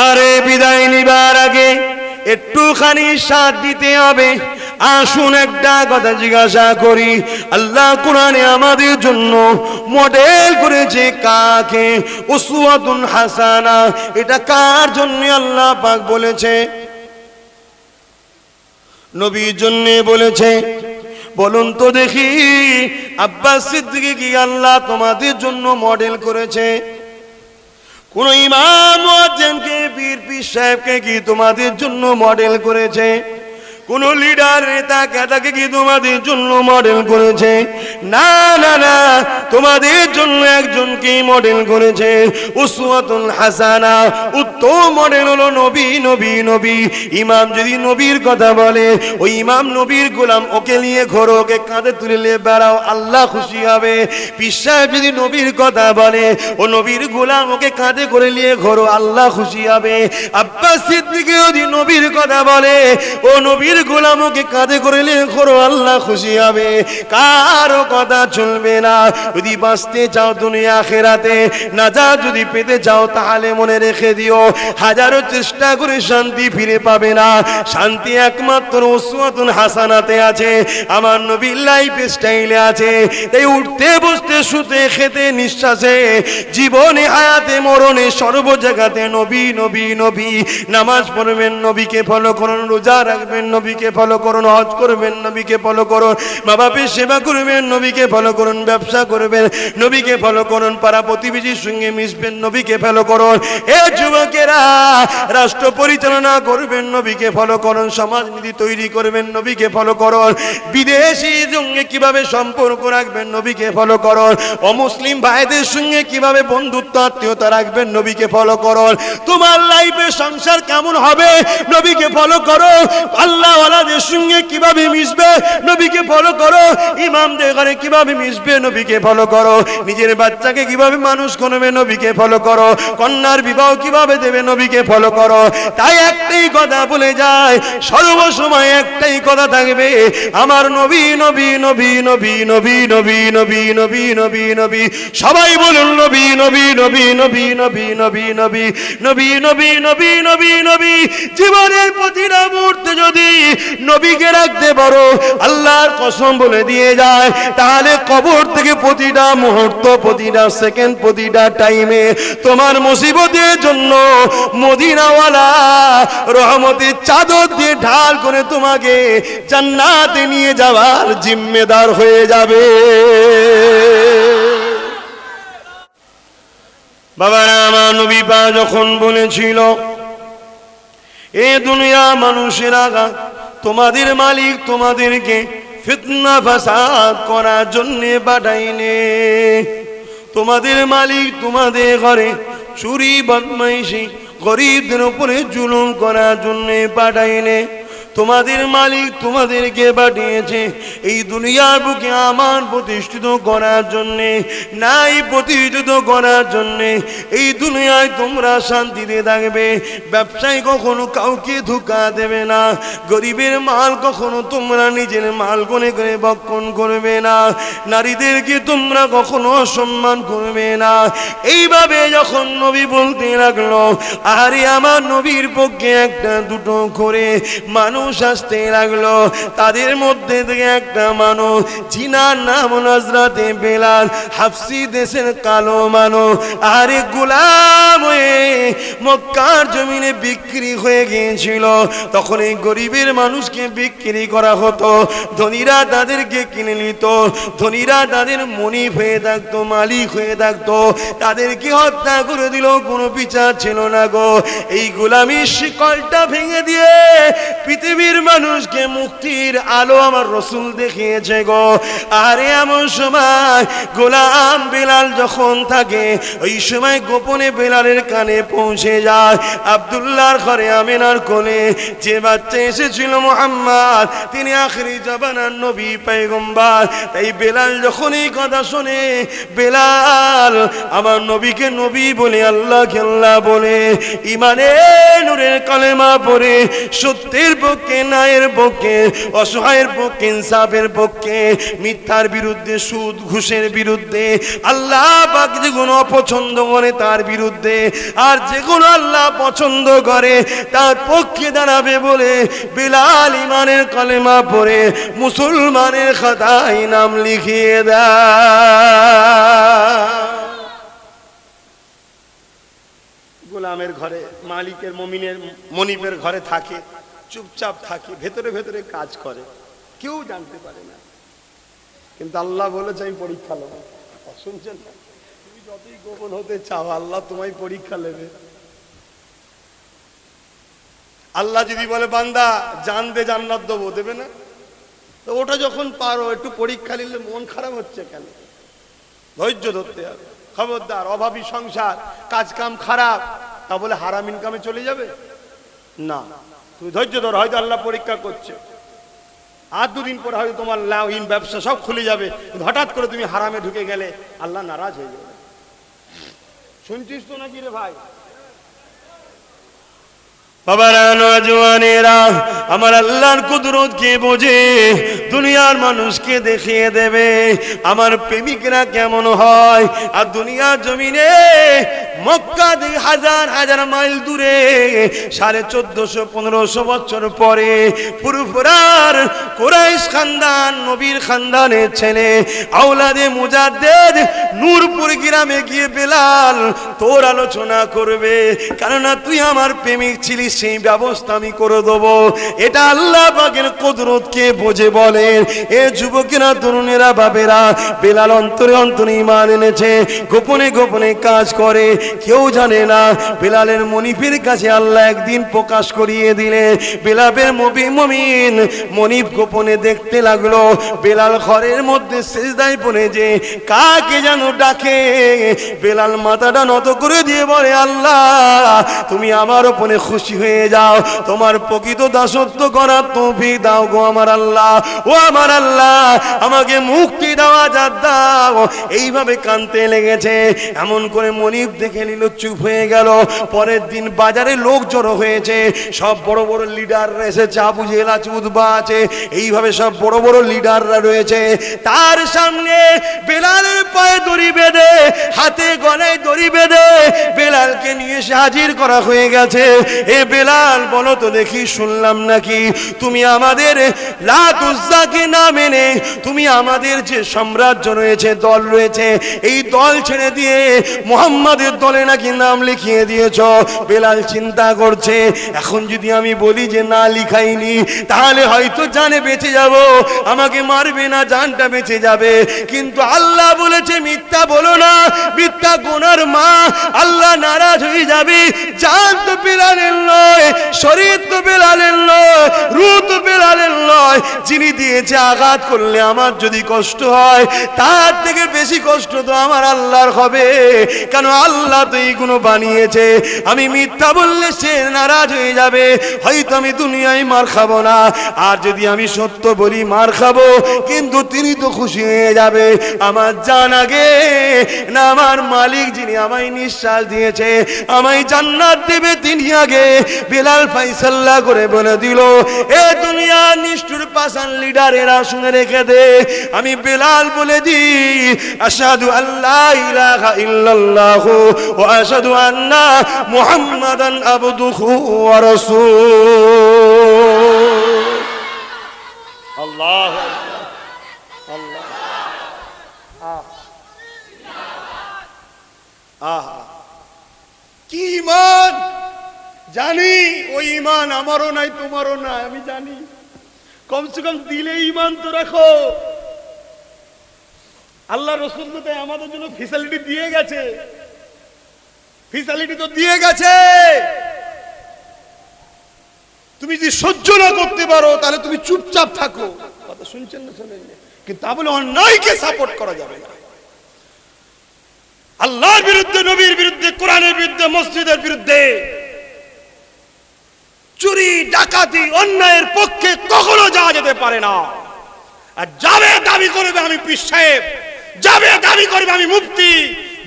আরে বিদায় নিবার আগে একটুখানি সাথ দিতে হবে। আসুন একটা কথা জিজ্ঞাসা করি, আল্লাহ কোরআনে আমাদের জন্য মডেল করেছে কাকে? উসওয়াতুন হাসানা, এটা কার জন্য আল্লাহ পাক বলেছে? নবীর জন্য বলেছে। বলুন তো দেখি, আব্বাস সিদ্দিকী কি আল্লাহ তোমাদের জন্য মডেল করেছে? কোন ইমাম মুয়াজ্জিনকে পীর পীর সাহেবকে কি তোমাদের জন্য মডেল করেছে? কোন লিডার নেতা কেতাকে কি তোমাদের জন্য মডেল করেছে? না না না, তোমাদের জন্য একজনকে মডেল করেছে? উসওয়াতুল হাসানা, উত্তম মডেল হলো নবী নবী নবী। ইমাম যদি নবীর কথা বলে, ওই ইমাম নবীর গোলাম ওকে নিয়ে ঘোরো, ওকে কাঁধে তুলে নিয়ে বেড়াও, আল্লাহ খুশি হবে। পিসায় যদি নবীর কথা বলে, ও নবীর গোলাম ওকে কাঁধে করে নিয়ে ঘোরো, আল্লাহ খুশি হবে। সিদ্দিকী নবীর কথা বলে, ও নবীর গোলাম ওকে কাঁধে করে নিয়ে ঘোরো আল্লাহ খুশি হবে। কারও কথা চলবে না। যদি বাঁচতে চাও দুনিয়া আখেরাতে, না যা যদি পেতে চাও তাহলে মনে রেখে দিও। হাজারো চেষ্টা করে শান্তি ফিরে পাবে না। শান্তি একমাত্র ওসওয়াতুন হাসানাতে আছে। আমার নবীর লাইফ স্টাইলে আছে। তাই উঠতে, বসতে, শুতে, খেতে নিঃশ্বাসে, জীবনে, হায়াতে, মরণে সর্ব জায়গাতে নবী নবী নবী। নামাজ পড়বেন নবীকে ফলো করুন রোজা রাখবেন নবীকে ফলো করুন হজ করবেন নবীকে ফলো করুন মা বাপের সেবা করবেন নবীকে ফলো করুন ব্যবসা করবেন নবীকে ফলো করুন পাড়া প্রতিবেশীর সঙ্গে মিশবেন নবীকে ফলো করুন এ যুবকেরা রাষ্ট্র পরিচালনা করবেন নবীকে ফলো করুন সমাজনীতি তৈরি করবেন নবীকে ফলো করুন বিদেশি সঙ্গে কীভাবে সম্পর্ক রাখবেন নবীকে ফলো করুন অমুসলিম ভাইদের সঙ্গে কীভাবে বন্ধুত্ব আত্মীয়তা রাখবেন নবীকে ফলো করুন তোমার লাইফে সংসার কেমন হবে নবীকে ফলো করো আল্লাহ ওয়ালাদের সঙ্গে কীভাবে মিশবে নবীকে ফলো করো ইমামদের ঘরে কীভাবে মিশবে নবীকে ফলো করো নিজের বাচ্চাকে কীভাবে মানুষ করবে নবীকে ফলো করো কন্যার বিবাহ কীভাবে দেবে নবীকে ফলো করো তাই একটাই কথা বলে যায় সর্বসময় একটাই কথা থাকবে আমার নবী নবী নবী নবী নবী নবী নবী নবী নবী নবী সবাই বলুন নবী নবী নবী নবী নবী নবী নবী নবী নবী নবী নবী নবী নবী, জীবনের প্রতিটা মুহূর্তে যদি নবীকে রাখতে পারো, আল্লাহর কসম বলে দিয়ে যায়, তাহলে কবর থেকে প্রতিটা মুহূর্ত, প্রতিটা সেকেন্ড, প্রতিটা টাইমে তোমার মুসিবতের জন্য মদিনাওয়ালা রহমতের চাদর দিয়ে ঢাল করে তোমাকে জান্নাতে নিয়ে যাওয়ার জিম্মেদার হয়ে যাবে। বাবারা, আমার নবী পা যখন বলেছিল এ দুনিয়া মানুষেরা তোমাদের মালিক তোমাদেরকে ফিতনা ফাসাদ করার জন্য পাঠাইনে তোমাদের মালিক তোমাদের ঘরে চুরি, বদমাইশি, গরিবদের উপরে জুলুম করার জন্যে পাঠাইনে তোমাদের মালিক তোমাদেরকে পাঠিয়েছে। এই দুনিয়ার বুকে আমার প্রতিষ্ঠিত করার জন্যে, নাই প্রতিষ্ঠিত করার জন্যে, এই দুনিয়ায় তোমরা শান্তিতে থাকবে। ব্যবসায় কখনো কাউকে ধোকা দেবে না। গরিবের মাল কখনো তোমরা নিজের মাল গনে করে বক্ষণ করবে না। নারীদেরকে তোমরা কখনো অসম্মান করবে না। এইভাবে যখন নবী বলতে লাগল আরে আমার নবীর পক্ষে একটা দুটো করে মানুষ আসতে লাগল। তাদের মধ্যে থেকে একটা মানুষ, জিনার নাম নজরাতে বেলাল, হাফসি দেশের কালো মানুষ। আরে গোলাম মক্কার জমিনে বিক্রি হয়ে গিয়েছিল। তখন এই গরিবের মানুষকে বিক্রি করা হতো। ধনীরা তাদেরকে কিনে নিত। ধনীরা তাদের মনিব হয়ে থাকতো, মালিক হয়ে থাকতো। তাদেরকে হত্যা করে দিল, কোনো বিচার ছিল না গো। এই গোলামির শিকলটা ভেঙে দিয়ে পৃথিবীর মানুষকে মুক্তির আলো আমার রসুল দেখিয়েছে গো। আরে এমন সময় গোলাম বেলাল যখন থাকে, ওই সময় গোপনে বেলালের কানে পৌঁছে যায়। আবদুল্লাহর ঘরে আমিনার কোলে যে বাচ্চা এসেছিল মোহাম্মদ, তিনি আখরি জবানার নবী পেগম্বার তাই বেলাল যখন এই কথা শোনে, বেলাল আমার নবীকে নবী বলে আল্লাহ আল্লাহ বলে ইমানে নূরের কলেমা পড়ে, সত্যের পক্ষে পক্ষে ন্যায়ের পক্ষে অসহায়ের পক্ষে ইনসাফের পক্ষে মিথ্যার বিরুদ্ধে, সুদ, ঘুষের বিরুদ্ধে, আল্লাহ পাক যেগুলো অপছন্দ করে তার বিরুদ্ধে, আর যেগুলো আল্লাহ পছন্দ করে, তার পক্ষে দাঁড়াবে বলে বিলাল ইমানের কলেমা পড়ে, মুসলমানের খাতায় নাম লিখিয়ে দেয়। গোলামের ঘরে, মালিকের, মমিনের, মনিবের ঘরে থাকে। চুপচাপ থাকে, ভেতরে ভেতরে কাজ করে। কেউ জানতে পারে না। কিন্তু আল্লাহ বলেছে, আমি পরীক্ষা নেব। শুনছেন না? তুমি যতই গোপন হতে চাও, আল্লাহ তোমায় পরীক্ষা নেবে। আল্লাহ যদি বলে, বান্দা, জানতে জান্নাত দেবো। দেবে না। তো ওটা যখন পারো, একটু পরীক্ষা নিলে মন খারাপ হচ্ছে কেন? ধৈর্য ধরতে হবে। খবরদার, অভাবী সংসার কাজকাম খারাপ, তা বলে হারাম ইনকামে চলে যাবে? না। তুমি ধৈর্য ধর, হয়তো আল্লাহ পরীক্ষা করছে। আর দুদিন পরে হয়তো তোমার লাউহীন ব্যবসা সব খুলে যাবে। হঠাৎ করে তুমি হারামে ঢুকে গেলে আল্লাহ নারাজ হয়ে যাবে। শুনছিস তো নাকি রে ভাই? আমার আল্লাহর কুদরত কে বোঝে? দুনিয়ার মানুষকে দেখিয়ে দেবে, আমার প্রেমিকরা কেমন হয়? মক্কা সাড়ে চোদ্দশো, পনেরোশো বছর পরে পুরুপুরার কোরাইশ খানদান, নবীর খানদানের ছেলে, আওলাদে মুজাদ্দেদ নূরপুর গ্রামে গিয়ে বেলাল তোর আলোচনা করবে, কেননা তুই আমার প্রেমিক ছিলিস সেই ব্যবস্থা আমি করে দেবো। এটা আল্লাহ পাকের কুদরতকে বোঝে বলেন। এ যুবকেরা, তরুণেরা বাবেরা বেলাল অন্তরে অন্তরে ইমান এনেছে, গোপনে গোপনে কাজ করে। কেউ জানে না, বেলালের মনিফের কাছে আল্লাহ একদিন প্রকাশ করিয়ে দিলে বেলাবের মবি মমিন মনিফ গোপনে দেখতে লাগল, বেলাল ঘরের মধ্যে সেজদায় পড়ে যে কাকে যেন ডাকে। বেলাল মাথাটা নত করে দিয়ে বলে, আল্লাহ, তুমি আমার ওপরে খুশি হয়ে যাও। তোমার প্রকৃত দাসত্ব করার তৌফিক দাও গো আমার আল্লাহ। ও আমার আল্লাহ, আমাকে মুক্তি দেওয়া যা দাও। এইভাবে কানতে লেগেছে। এমন করে মনিব দেখে নিল, চুপ হয়ে গেল। পরের দিন বাজারে লোক জড়ো হয়েছে। সব বড় বড় লিডাররা এসেছে, আবু জেল উদ্বা আছে। এইভাবে সব বড় বড় লিডাররা রয়েছে। তার সামনে বেলালের পায়ে দড়ি বেঁধে, হাতে গলায় দড়ি বেঁধে বেলালকে নিয়ে এসে হাজির করা হয়ে গেছে। এ বেলাল, বলো তো দেখি শুনলাম নাকি? তুমি আমাদের লাতুজাকে না মেনে তুমি আমাদের যে সাম্রাজ্য রয়েছে, দল রয়েছে, এই দল ছেড়ে দিয়ে মোহাম্মদের দলে নাকি নাম লিখিয়ে দিয়েছ? বেলাল চিন্তা করছে, এখন যদি আমি বলি যে না লিখাইনি, তাহলে হয়তো জানে বেঁচে যাব, আমাকে মারবে না, জানটা বেঁচে যাবে। কিন্তু আল্লাহ বলেছে, মিথ্যা বলো না, মিথ্যা গোনার মা, আল্লাহ নারাজ হয়ে যাবে, জান তো বেলালের নয় শরীর তো বেলালের নয় রু তো বেলালের নয়। যিনি দিয়েছে আঘাত করলে আমার যদি কষ্ট হয়, তার থেকে বেশি কষ্ট তো আমার আল্লাহর হবে। কেন আল্লাহ তো এইগুলো বানিয়েছে? আমি মিথ্যা বললে সে নারাজ হয়ে যাবে। হয়তো আমি দুনিয়ায় মার খাব না। আর যদি আমি সত্য বলি, মার খাব। কিন্তু তিনি তো খুশি হয়ে যাবে। আমার জান আগে, না আমার মালিক যিনি আমায় নিঃশ্বাস দিয়েছে, আমায় জান্নাত দেবে তিনি আগে। বেলাল ফাইসাল্লাহ করে বলে দিল, এ দুনিয়া নিষ্ঠুর পাশান লিডারেরা শুনে রেখে দে। আমি বেলাল বলে দি আসাদু আল্লাহ ইলাহা ইল্লাল্লাহ ও আসাদু আন্না মুহাম্মাদান আবদুহু ওয়া আল্লাহ আহা। কি ইমান? জানি ওই ইমান আমারও নাই, তোমারও নাই, আমি জানি। কমসে কম দিলে ইমান তো রাখো। আল্লাহ রসুল তো তাই আমাদের জন্য ফেসিলিটি দিয়ে গেছে। ফেসিলিটি তো দিয়ে গেছে। তুমি যদি সহ্য না করতে পারো, তাহলে তুমি চুপচাপ থাকো। কথা শুনছেন না শোনেন কিন্তু তা বলে অন্যায়কে সাপোর্ট করা যাবে না। আল্লাহর বিরুদ্ধে, নবীর বিরুদ্ধে, কোরআনের বিরুদ্ধে, মসজিদের বিরুদ্ধে চুরি, ডাকাতি, অন্যায়ের পক্ষে কখনো যাওয়া যেতে পারে না। আর যাবে দাবি করবে আমি পীর সাহেব, যাবে দাবি করবে আমি মুফতি,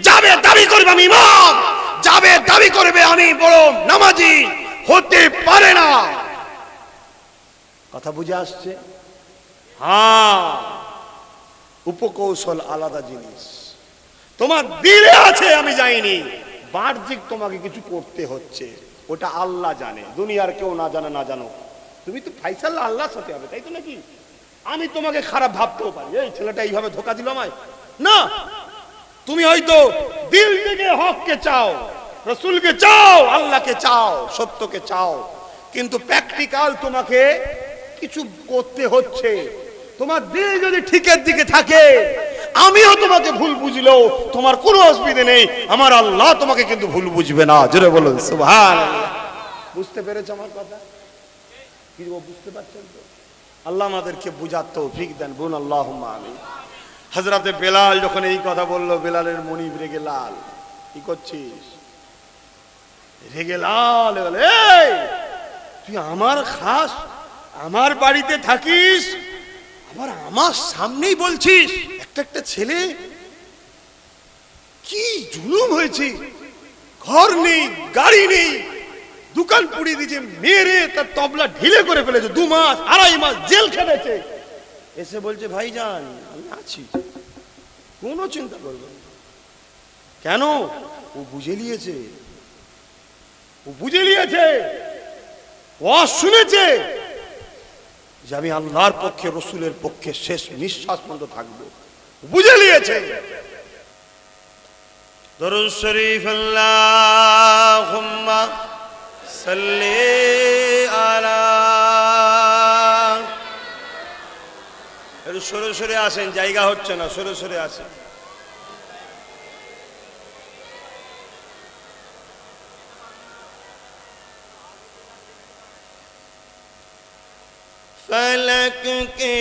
যাবে দাবি করবে আমি ইমাম, যাবে দাবি করবে আমি বড় নামাজি, হতে পারে না। কথা বুঝে আসছে? হ্যাঁ উপকৌশল আলাদা জিনিস। তোমার দিলে আছে, আমি যাইনি। বাহ্যিক তোমাকে কিছু করতে হচ্ছে। ওটা আল্লাহ জানে, দুনিয়ার কেউ না জানে, না জানো তুমি তো ফাইসাল আল্লাহর সাথে হবে, তাই তো নাকি? আমি তোমাকে খারাপ ভাবতেও পারি। এই ছেলেটা এইভাবে ধোকা দিল আমায়। না, তুমি হয়তো দিল থেকে হককে চাও, রসুলকে চাও, আল্লাহকে চাও, সত্যকে চাও, কিন্তু প্র্যাকটিক্যাল তোমাকে কিছু করতে হচ্ছে। তোমার দিল যদি ঠিকের দিকে থাকে আমিও তোমাকে ভুল বুঝলেও তোমার কোনো অসুবিধে নেই। আমার আল্লাহ তোমাকে কিন্তু ভুল বুঝবে না। জোরে বলুন সুবহান বুঝতে পেরেছ আমার কথা? কি বুঝতে পারছেন তো? আল্লাহ আমাদেরকে বুঝার তৌফিক দেন। বোন আল্লাহ আমি হজরতে বেলাল যখন এই কথা বলল বেলালের মনিব রেগে লাল। কি করছিস? রেগে লাল বলে, "এই, তুই আমার খাস? আমার বাড়িতে থাকিস? আবার আমার সামনেই বলছিস? একটা একটা ছেলে? কি জুলুম হয়েছে? ঘর নেই, গাড়ি নেই। দোকান পুড়িয়ে দিয়েছে, মেরে তার তবলা ঢিলে করে ফেলেছে, দু মাস, আড়াই মাস জেল খেটেছে। এসে বলছে, ভাইজান, আমি আছি। কোনো চিন্তা করবে কেন? ও বুঝে নিয়েছে। ও বুঝে নিয়েছে। ও শুনেছে যে আমি আল্লাহর পক্ষে, রসুলের পক্ষে শেষ নিঃশ্বাস পর্যন্ত থাকব। বুঝে নিয়েছে। দরুদ শরীফ, আল্লাহুম্মা সাল্লি আলা সরে সরে আসেন, জায়গা হচ্ছে না, সরে সরে আসেন। فلک کے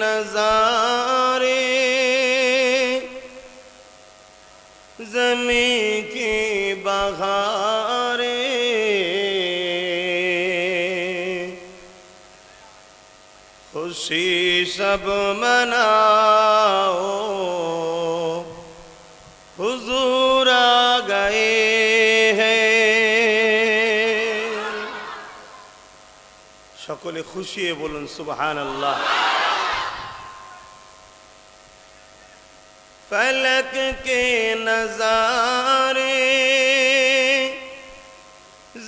نظار की बहारे खुशी सब मनाओ हुजूर आ गए हैं সকলে খুশি হয়ে বলুন সুবহান আল্লাহ फलक के नजारे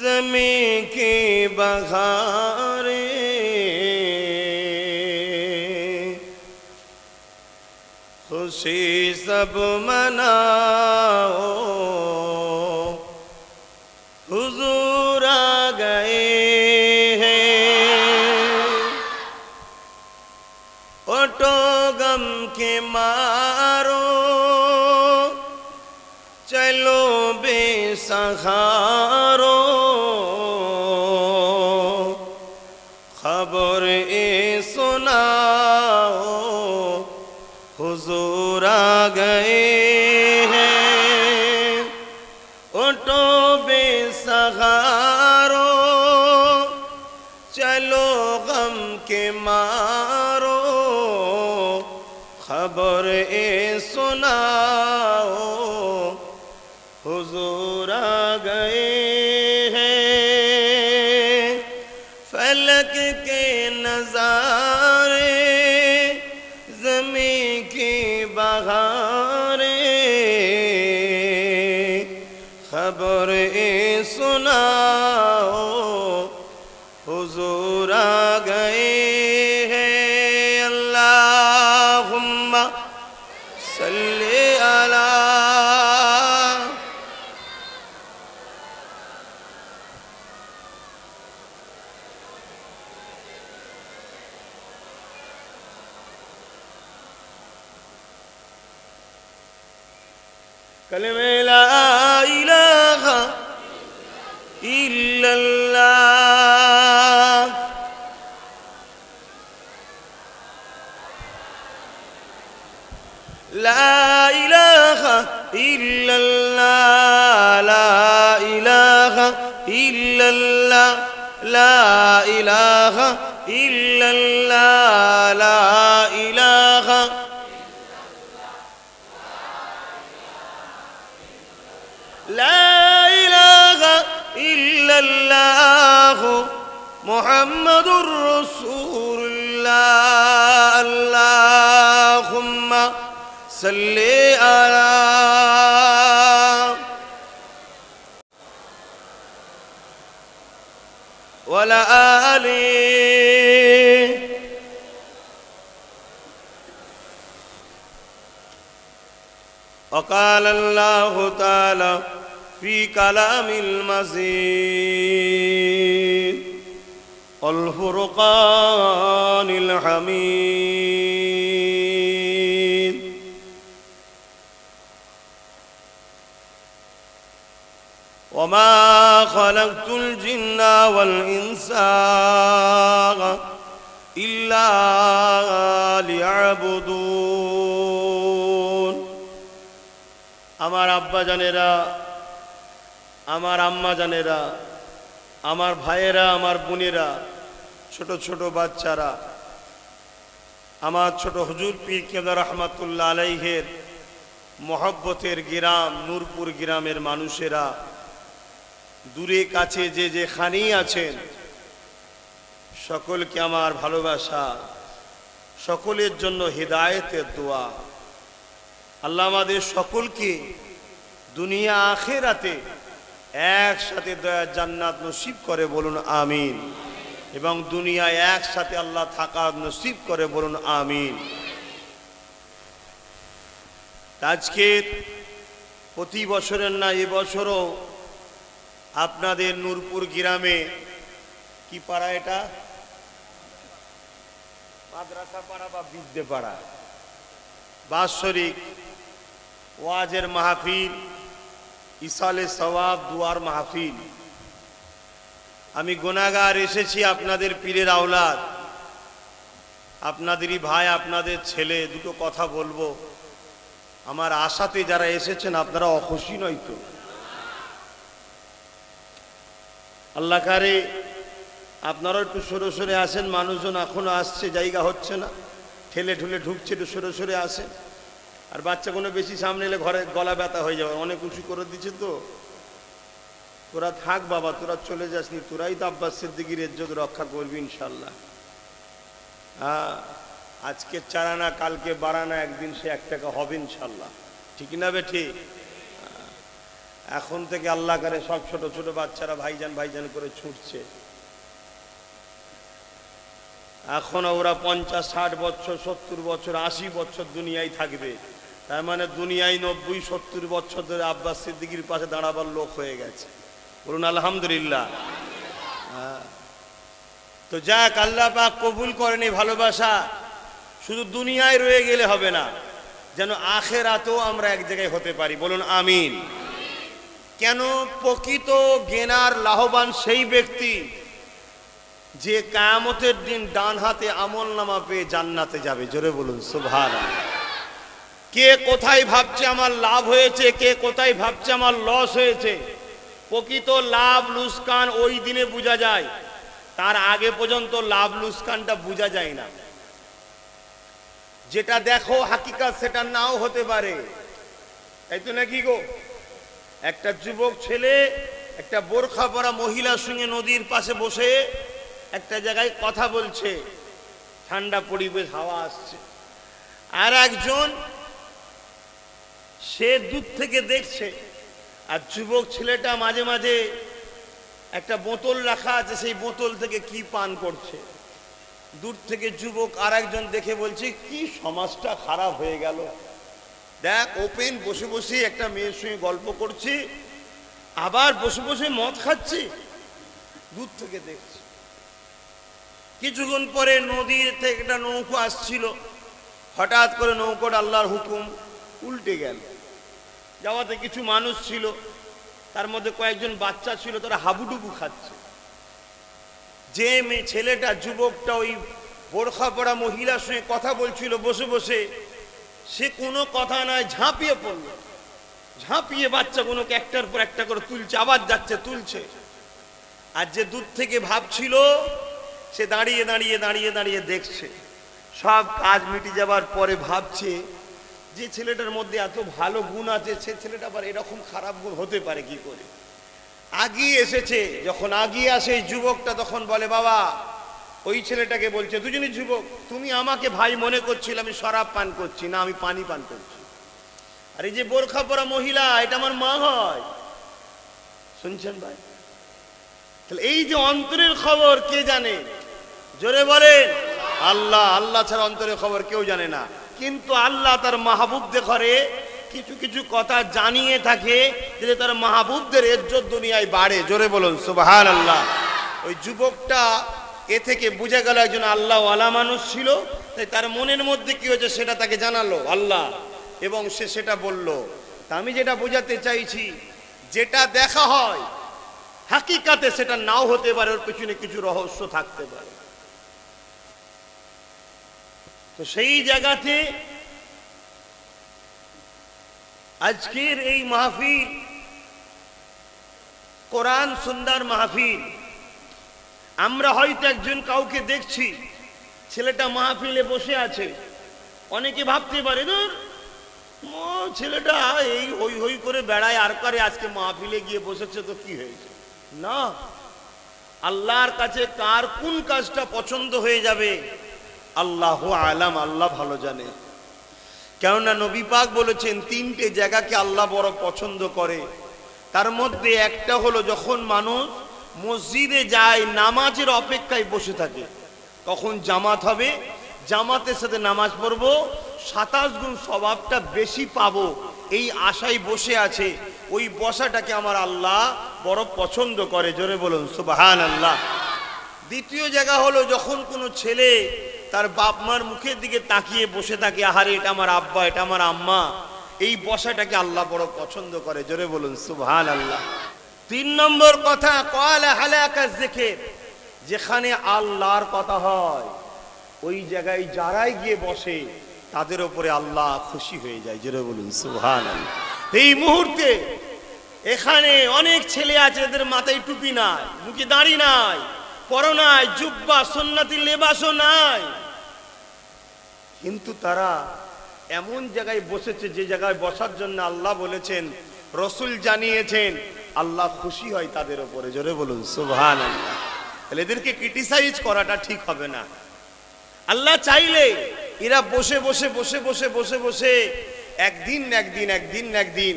जमी की बहारे। खुशी सब मनाओ, हुजूर आ गए हैं। ओटो गम के मारो খারো। খবর এ শোনাও, হুজুর আ গে হ্যাঁ। ওটো বেসহারো চলো গম কে মারো। খবর এ শোনাও খবর এ শোনা। إلا الله لا إله إلا الله. لا إله لا إله إلا الله. محمد رسول الله. اللهم صل على وعلى آله وقال الله تعالى في كلام المزيد والفرقان الحميد. وما خلقت الجن والإنس إلا ليعبدون আমার আব্বা জানেরা আমার আম্মা জানেরা আমার ভাইয়েরা আমার বোনেরা ছোট ছোট বাচ্চারা আমার ছোট হুজুর পীর কেবলা রহমাতুল্লাহ আলাইহের মহব্বতের গ্রাম নূরপুর গ্রামের মানুষেরা দূরে কাছে যে যে খানি আছেন, সকলকে আমার ভালোবাসা, সকলের জন্য হৃদায়তের দোয়া। আল্লাহ আমাদের সকলকে দুনিয়া আখেরাতে একসাথে দয়ার জান্নাত নসিব করে বলুন আমিন। এবং দুনিয়ায় একসাথে আল্লাহ থাকার নসিব করে বলুন আমিন। আজকে প্রতি বছরের না এবছরও আপনাদের নূরপুর গ্রামে কি পাড়া এটা? মাদ্রাসা পাড়া বা বিদ্যে পাড়া? বাৎসরিক ওয়াজের মাহফিল, ইসালে সওয়াব, দুয়ার মাহফিল। আমি গোনাগার এসেছি আপনাদের পীরের আওলাদ। আপনাদেরই ভাই, আপনাদের ছেলে, দুটো কথা বলব। আমার আশাতে যারা এসেছেন, আপনারা অখুশি নয় তো? আল্লাহ কারে, আপনারাও একটু সরে সরে আসেন, মানুষজন এখনও আসছে, জায়গা হচ্ছে না। ঠেলে ঠুলে ঢুকছে, একটু সরে সরে আসেন। আর বাচ্চা কোনো বেশি সামনে এলে ঘরে গলা ব্যথা হয়ে যাবে, অনেক উঁচু করে দিচ্ছে তো। তোরা থাক বাবা, তোরা চলে যাসনি তোরাই তো আব্বাস সিদ্দিকির ইজ্জত রক্ষা করবি ইনশাল্লাহ হ্যাঁ আজকে চারানা, কালকে বাড়ানা একদিন সে এক টাকা হবে ইনশাল্লাহ ঠিক না বে ঠিক? এখন থেকে আল্লাহ করে সব ছোট ছোট বাচ্চারা ভাইজান ভাইজান করে ছুটছে। এখন ওরা পঞ্চাশ, ষাট বছর, সত্তর বছর, আশি বছর দুনিয়ায় থাকবে। তার মানে দুনিয়ায় নব্বই, সত্তর বছর ধরে আব্বাস সিদ্দিকির পাশে দাঁড়াবার লোক হয়ে গেছে। বলুন, আলহামদুলিল্লাহ। হ্যাঁ। তো যাক, আল্লাহ পাক কবুল করেন এই ভালোবাসা। শুধু দুনিয়ায় রয়ে গেলে হবে না, যেন আখেরাতেও আমরা এক জায়গায় হতে পারি। বলুন, আমিন। কেন প্রকৃত জ্ঞানার লাভবান সেই ব্যক্তি যে কায়ামতের দিন ডান হাতে আমল নামা পেয়ে জান্নাতে যাবে? জোরে বলুন সুভার কে কোথায় ভাবছে আমার লাভ হয়েছে, কে কোথায় ভাবছে আমার লস হয়েছে? প্রকৃত লাভ লুসকান ওই দিনে বোঝা যায়। তার আগে পর্যন্ত লাভ লুসকানটা বোঝা যায় না। যেটা দেখো হাকিকাত সেটা নাও হতে পারে। তাই তো নাকি গো? একটা যুবক ছেলে, একটা বোরখা পরা মহিলার সঙ্গে নদীর পাশে বসে একটা জায়গায় কথা বলছে। ঠান্ডা পরিবেশ, হাওয়া আসছে। আর একজন, সে দূর থেকে দেখছে। আর যুবক ছেলেটা মাঝে মাঝে একটা বোতল রাখা আছে, সেই বোতল থেকে কি পান করছে। দূর থেকে যুবক আর একজন দেখে বলছে, কি সমাজটা খারাপ হয়ে গেল। দেখ, ওপেন, বসে বসে একটা মেয়ের সঙ্গে গল্প করছি, আবার বসে বসে মদ খাচ্ছি, দূর থেকে দেখছি। কিছুক্ষণ পরে নদীর থেকে একটা নৌকো আসছিল, হঠাৎ করে নৌকোটা আল্লাহর হুকুম উল্টে গেল। যাওয়াতে কিছু মানুষ ছিল, তার মধ্যে কয়েকজন বাচ্চা ছিল, তারা হাবুডুবু খাচ্ছে। যে মেয়ে, ছেলেটা, যুবকটা ওই বোরখা পড়া মহিলার সঙ্গে কথা বলছিল, বসে বসে সে কোনো কথা নয়, ঝাঁপিয়ে পড়ল। ঝাঁপিয়ে বাচ্চাগুলোকে একটার পর একটা করে তুলছে আবার যাচ্ছে, তুলছে। আর যে দূর থেকে ভাবছিল, সে দাঁড়িয়ে দাঁড়িয়ে দাঁড়িয়ে দাঁড়িয়ে দেখছে। সব কাজ মিটে যাবার পরে ভাবছে, যে ছেলেটার মধ্যে এত ভালো গুণ আছে, সে ছেলেটা আবার এরকম খারাপ গুণ হতে পারে কি করে? আগিয়ে এসেছে, যখন আগিয়ে আসে যুবকটা তখন বলে, বাবা ওই ছেলেটাকে বলছে, দুজনই যুবক, তুমি আমাকে ভাই মনে করছিল, আমি শরাব পান করছি, না, আমি পানি পান করছি। আর এই যে বোরখা পরা মহিলা, এটা আমার মা হয়। শুনছেন ভাই? তাহলে এই যে অন্তরের খবর কে জানে? জোরে বলেন, আল্লাহ আল্লাহ ছাড়া অন্তরের খবর কেউ জানে না। কিন্তু আল্লাহ তার মাহবুবদের ঘরে কিছু কিছু কথা জানিয়ে থাকে যে তার মাহবুবদের ইজ্জত দুনিয়ায় বাড়ে। জোরে বলুন সুবহান আল্লাহ ওই যুবকটা এ থেকে বুঝে গেল একজন আল্লাহ ওয়ালা মানুষ ছিল, তাই তার মনের মধ্যে কি হয়েছে সেটা তাকে জানালো আল্লাহ। এবং সে সেটা বলল, তা আমি যেটা বোঝাতে চাইছি, যেটা দেখা হয়, হাকিকাতে সেটা নাও হতে পারে, ওর পেছনে কিছু রহস্য থাকতে পারে। তো সেই জায়গাতে আজকের এই মাহফিল, কোরআন সুন্দর মাহফিল আমরা হয়তো একজন কাউকে দেখছি, ছেলেটা মাহফিলে বসে আছে। অনেকে ভাবতে পারে, ধর ছেলেটা এই হই হই করে বেড়ায়, আর করে আজকে মাহফিলে গিয়ে বসেছে, তো কি হয়েছে? না, আল্লাহর কাছে কার কোন কাজটা পছন্দ হয়ে যাবে, আল্লাহ আলাম, আল্লাহ ভালো জানে। কেননা নবী পাক বলেছেন, তিনটে জায়গাকে আল্লাহ বড় পছন্দ করে। তার মধ্যে একটা হলো যখন মানুষ মসজিদে যায়, নামাজের অপেক্ষায় বসে থাকে। কখন জামাত হবে? জামাতের সাথে নামাজ পড়ব, সাতাশ গুণ স্বভাবটা বেশি পাবো, এই আশায় বসে আছে। ওই বসাটাকে আমার আল্লাহ বড় পছন্দ করে, জোরে বলুন সুবাহান আল্লাহ দ্বিতীয় জায়গা হলো যখন কোনো ছেলে তার বাপ মার মুখের দিকে তাকিয়ে বসে থাকে, আহারে, এটা আমার আব্বা, এটা আমার আম্মা, এই বসাটাকে আল্লাহ বড় পছন্দ করে, জোরে বলুন সুবহান আল্লাহ তিন নম্বর কথা কয়লা হালাকাস দেখে যেখানে আল্লাহর কথা হয়। ওই জায়গায় যারাই গিয়ে বসে, তাদের উপরে আল্লাহ খুশি হয়ে যায়। জোরে বলুন আল্লাহ এই মুহূর্তে এখানে অনেক ছেলে আছে, এদের মাথায় টুপি নাই, মুখে দাড়ি নাই পরো নাই, জুব্বা সন্ন্যাতি লেবাসও নাই। কিন্তু তারা এমন জায়গায় বসেছে, যে জায়গায় বসার জন্য আল্লাহ বলেছেন, রসুল জানিয়েছেন আল্লাহ খুশি হয় তাদের ওপরে জোরে বলুন সুবহান তাহলে এদেরকে ক্রিটিসাইজ করাটা ঠিক হবে না। আল্লাহ চাইলে এরা বসে বসে বসে বসে বসে বসে একদিন একদিন একদিন একদিন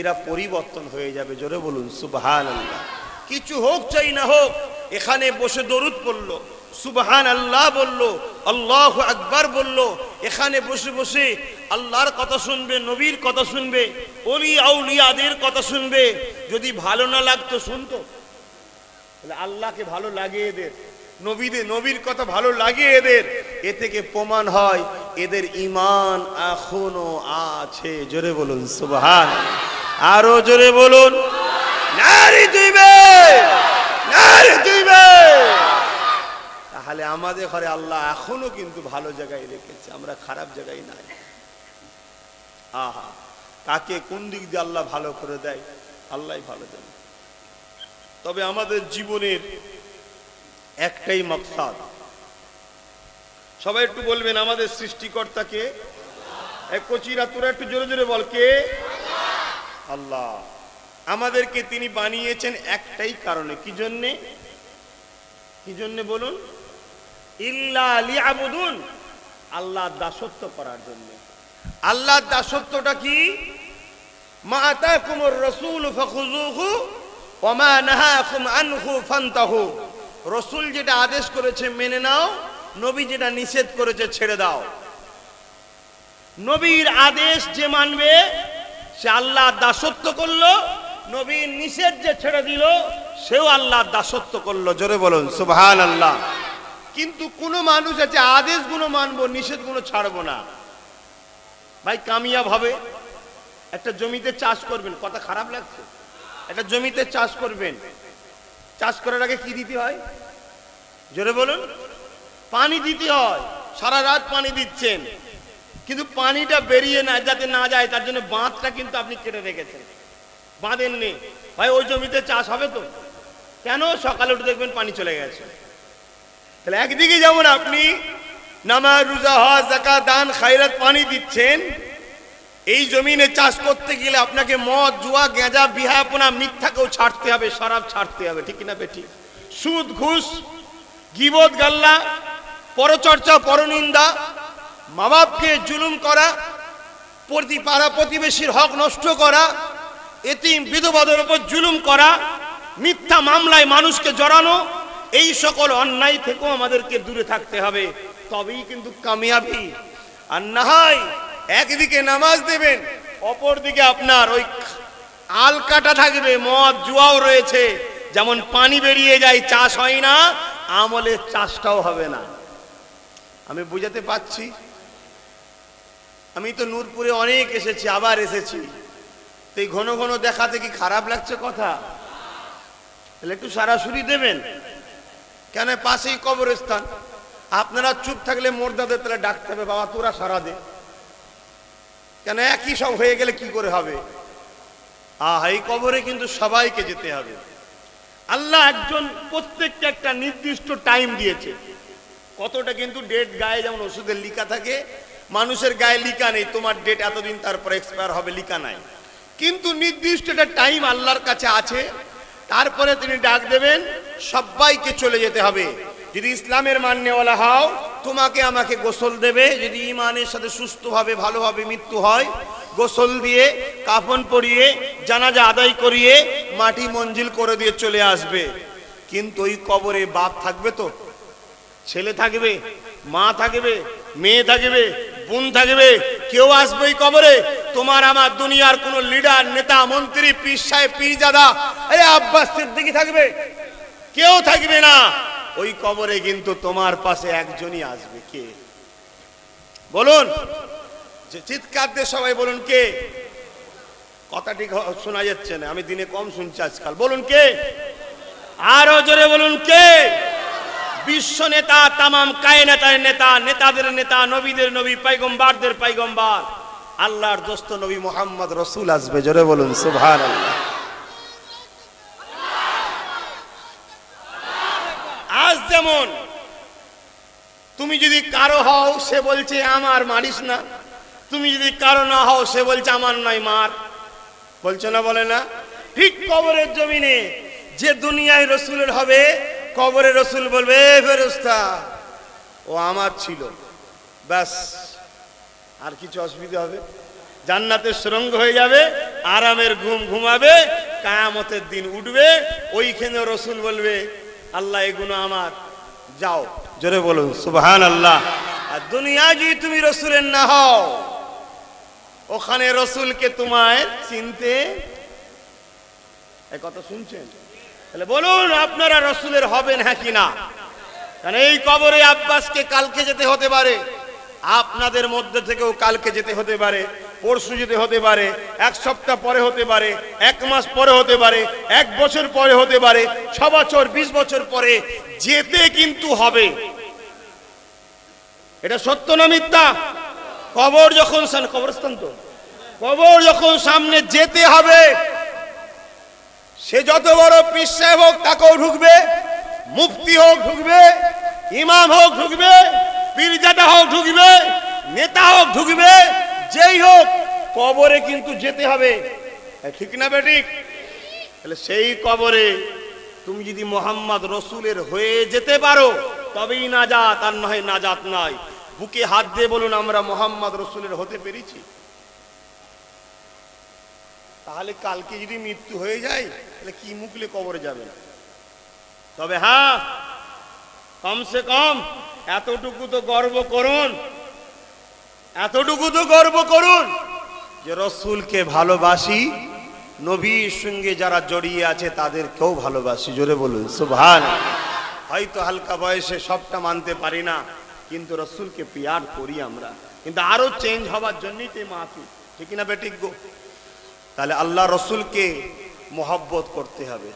এরা পরিবর্তন হয়ে যাবে, জোরে বলুন সুবহান আল্লাহ কিছু হোক চাই না হোক, এখানে বসে দরুদ পড়ল। সুবহান আল্লাহ বলল, আল্লাহ আকবার বলল, এখানে বসে বসে আল্লাহর কথা শুনবে, নবীর কথা শুনবে অলি আউলিয়াদের কথা শুনবে। যদি ভালো না লাগতো শুনতো। তাহলে আল্লাহকে ভালো লাগে এদের, নবীদের, নবীর কথা ভালো লাগে এদের। এ থেকে প্রমাণ হয়, এদের ইমান এখনও আছে। জোরে বলুন, সুবহান। আরও জোরে বলুন, নারী দিবে নারী দিবে তাহলে আমাদের ঘরে আল্লাহ এখনও কিন্তু ভালো জায়গায় রেখেছে, আমরা খারাপ জায়গায় নাই। আহা, কাকে কোন দিক দিয়ে আল্লাহ ভালো করে দেয়? আল্লাহ ভালো জানে। তবে আমাদের জীবনের একটাই মকসাদ। সবাই একটু বলবেন, আমাদের সৃষ্টিকর্তাকে? কচিরা তোরা একটু জোরে জোরে বল, কে? আল্লাহ। আমাদেরকে তিনি বানিয়েছেন একটাই কারণে। কি জন্যে? কি জন্যে বলুন? ইল্লা লিয়াবুদুন, আল্লাহ দাসত্ব করার জন্য। আল্লাহ দাসত্বটা কি? মা আতাকুমুর রাসূল ফাখুযুহু ওয়া মা নাহাকুম আনহু ফান্তাহু। রসুল যেটা আদেশ করেছে মেনে নাও, নবী যেটা নিষেধ করেছে ছেড়ে দাও। নবীর আদেশ যে মানবে, সে আল্লাহ দাসত্ব করল, নবীর নিষেধ যে ছেড়ে দিল, সেও আল্লাহ দাসত্ব করল। জোরে বলুন সুবহান আল্লাহ কিন্তু কোন মানুষ আছে আদেশগুলো মানবো নিষেধগুলো ছাড়বো না। ভাই, কামিয়াব হবে। একটা জমিতে চাষ করবেন, কথা খারাপ লাগছে। একটা জমিতে চাষ করবেন। চাষ করার আগে কি দিতে হয়? জোরে বলুন। পানি দিতে হয়। সারা রাত পানি দিচ্ছেন। কিন্তু পানিটা বেরিয়ে না, যাতে না যায়, তার জন্য বাঁধটা কিন্তু আপনি কেটে রেখেছেন। বাঁধেন নেই ভাই, ওই জমিতে চাষ হবে তো? কেন সকালে উঠে দেখবেন পানি চলে গেছে? তাহলে একদিকে যেমন আপনি নামাজ, রোজা, হজ জাকা দান, খায়রাত, পানি দিচ্ছেন, এই জমিনে চাষ করতে গেলে আপনাকে মদ, জুয়া গেঁজা বিহাপনা, মিথ্যাকেও ছাড়তে হবে, শরাব ছাড়তে হবে, ঠিক না বেটি সুদ, ঘুষ, গিবত, গাল্লা, পরচর্চা, পরনিন্দা মা বাপকে জুলুম করা, প্রতি পাড়া প্রতিবেশীর হক নষ্ট করা, এতিম, বিধবাদের উপর জুলুম করা, মিথ্যা মামলায় মানুষকে জড়ানো এই সকল অন্যায় থেকেও আমাদেরকে দূরে থাকতে হবে, তবেই কিন্তু কামিয়াবি। আর না হয় একদিকে নামাজ দেবেন অপর দিকে আপনার ওই আল কাটা থাকবে, মদ, জুয়াও রয়েছে, যেমন পানি বেরিয়ে যায়, চাষ হয় না, আমলের চাষটাও হবে না। আমি বুঝাতে পাচ্ছি আমি তো নূরপুরে অনেক এসেছি, আবার এসেছি। তো ঘন ঘন দেখাতে কি খারাপ লাগছে কথা? তাহলে একটু সরাসরি দেবেন? কেন পাশেই কবরস্থান? আপনারা চুপ থাকলে মোরদাদের তাহলে ডাকতে হবে, বাবা, তোরা সারা দে। কেন একই সব হয়ে গেলে কি করে হবে? আহ, এই কবরে কিন্তু সবাইকে যেতে হবে। আল্লাহ একজন প্রত্যেককে একটা নির্দিষ্ট টাইম দিয়েছে। কতটা কিন্তু ডেট গায়ে যেমন ওষুধের লিখা থাকে, মানুষের গায়ে লিখা নেই, তোমার ডেট এতদিন তারপর এক্সপায়ার হবে লিখা নাই। কিন্তু নির্দিষ্ট একটা টাইম আল্লাহর কাছে আছে তারপরে তিনি ডাক দেবেন সবাইকে চলে যেতে হবে। যদি ইসলামের মান্যওয়ালা হও, তোমাকে আমাকে গোসল দেবে। যদি ইমানের সাথে সুস্থভাবে ভালোভাবে মৃত্যু হয়, গোসল দিয়ে কাফন পরিয়ে, জানাজা আদায় করিয়ে মাটি মঞ্জিল করে দিয়ে চলে আসবে। কিন্তু ওই কবরে বাপ থাকবে তো? ছেলে থাকবে, মা থাকবে, মেয়ে থাকবে বোন থাকবে, কেউ আসবে এই কবরে। তোমার আমার দুনিয়ার কোন লিডার নেতা, মন্ত্রী, পীর সাহেব, পীরজাদা, এই আব্বাস সিদ্দিকী থাকবে। কেউ থাকবে না। ওই কবরে কিন্তু তোমার পাশে একজনই আসবে। কে? বলুন। যে চিৎকার দিয়ে সবাই বলুন কে? কথাটি শোনা যাচ্ছে না। আমি দিনে কম শুনছি আজকাল। বলুন কে? আরও জোরে বলুন কে? বিশ্ব নেতা, তামাম কায়নাতার নেতা, নেতাদের নেতা, নবীদের নবী, পাইগম্বারদের পাইগম্বার। আল্লাহর দোস্ত নবী মোহাম্মদ রসুল আসবে, জোরে বলুন সুভান আজ যেমন তুমি যদি কারও হও, সে বলছে, আমার মারিস না। তুমি যদি কারও না হও, সে বলছে, আমার নয়, মার। বলছো না, বলে না? ঠিক কবরের জমিনে যে দুনিয়ায় রসুলের হবে কবরে রসুল বলবে, "এ ফেরেশতা, ও আমার ছিল। ব্যাস, আর কিছু অসুবিধা হবে? জান্নাতের সুরঙ্গ হয়ে যাবে, আরামের ঘুম ঘুমাবে, কায়ামতের দিন উঠবে ওইখানে রসুল বলবে, আল্লাহ, এগুলো আমার, যাও। জোরে বলুন সুবহান আল্লাহ আর দুনিয়া যদি তুমি রসুলের না হও। ওখানে রসুলকে তোমায় চিনতে কথা শুনছেন? তাহলে বলুন, আপনারা রসুলের হবেন হ্যাঁ কি না? কারণ এই কবরে আব্বাসকে কালকে যেতে হতে পারে। আপনাদের মধ্যে থেকেও কালকে যেতে হতে পারে, পরশু যেতে হতে পারে, এক সপ্তাহ পরে হতে পারে, এক মাস পরে হতে পারে, এক বছর পরে হতে পারে, ছ বছর, বিশ বছর পরে যেতে কিন্তু হবে। এটা সত্য না মিথ্যা? কবর যখন কবরস্থান তো। কবর যখন সামনে যেতে হবে সে যত বড় সাহেব হোক তাকেও ঢুকবে, মুফতি হোক ঢুকবে, ইমাম হোক ঢুকবে, পীরজাদা হোক ঢুকবে, নেতা হোক ঢুকবে, যেই হোক, কবরে কিন্তু যেতে হবে। ঠিক না বেঠিক তাহলে সেই কবরে তুমি যদি মোহাম্মদ রসুলের হয়ে যেতে পারো, তবেই নাজাত, আর নয় নাজাত নাই বুকে হাত দিয়ে বলুন, আমরা মোহাম্মদ রসুলের হতে পেরেছি। তাহলে কালকে যদি মৃত্যু হয়ে যায়, তাহলে কি মুখলে কবরে যাবে না? তবে হ্যাঁ কমসে কম এতটুকু তো গর্ব করুন, এতটুকু তো গর্ব করুন যে রসুলকে ভালোবাসি, নবীর সঙ্গে যারা জড়িয়ে আছে তাদেরকেও ভালোবাসি। জোরে বলুন সুভান হয়তো হালকা বয়সে সবটা মানতে পারি না, কিন্তু রসুলকে পিয়ার করি আমরা। কিন্তু আরও চেঞ্জ হবার জন্যই তো মাহফিল। ঠিক না বেটিক গো? তাহলে আল্লাহ রসুলকে মোহাব্বত করতে হবে।